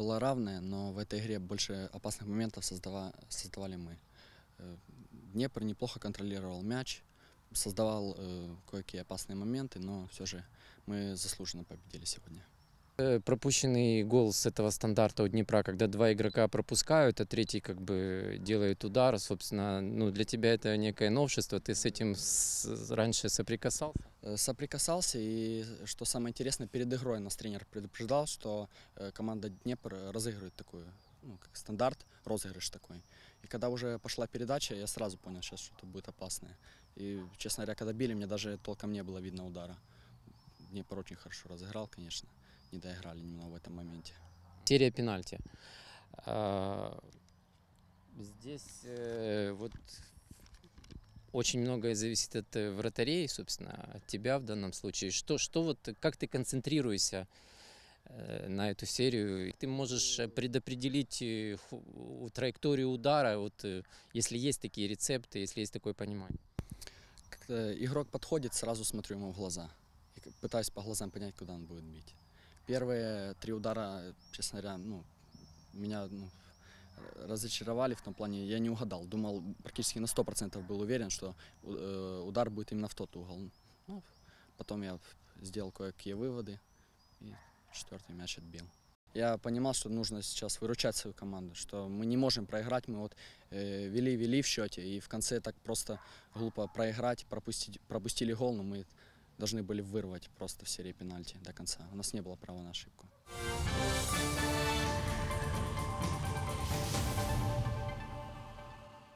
была равная, но в этой игре больше опасных моментов создава- создавали мы. Э, Днепр неплохо контролировал мяч, создавал э, кое-какие опасные моменты, но все же мы заслуженно победили сегодня. Э, Пропущенный гол с этого стандарта у Днепра, когда два игрока пропускают, а третий как бы делает удар, собственно, ну для тебя это некое новшество, ты с этим с- раньше соприкасался? Э, Соприкасался, и что самое интересное, перед игрой нас тренер предупреждал, что э, команда Днепр разыгрывает такую, ну, как стандарт, розыгрыш такой. И когда уже пошла передача, я сразу понял, сейчас что-то будет опасное. И, честно говоря, когда били, мне даже толком не было видно удара. Днепр очень хорошо разыграл, конечно. Не доиграли немного в этом моменте. Серия пенальти. А, Здесь э, вот очень многое зависит от э, вратарей, собственно, от тебя в данном случае. Что, что вот, как ты концентрируешься э, на эту серию? Ты можешь э, предопределить траекторию удара, вот, если есть такие рецепты, если есть такое понимание. Игрок подходит, сразу смотрю ему в глаза. И пытаюсь по глазам понять, куда он будет бить. Первые три удара, честно говоря, ну, меня ну, разочаровали в том плане, я не угадал. Думал, практически на 100% был уверен, что э, удар будет именно в тот угол. Ну, потом я сделал кое-какие выводы и четвертый мяч отбил. Я понимал, что нужно сейчас выручать свою команду, что мы не можем проиграть. Мы вот э, вели, вели в счете, и в конце так просто глупо проиграть, пропустить, пропустили гол, но мы должны были вырвать просто в серии пенальти до конца. У нас не было права на ошибку.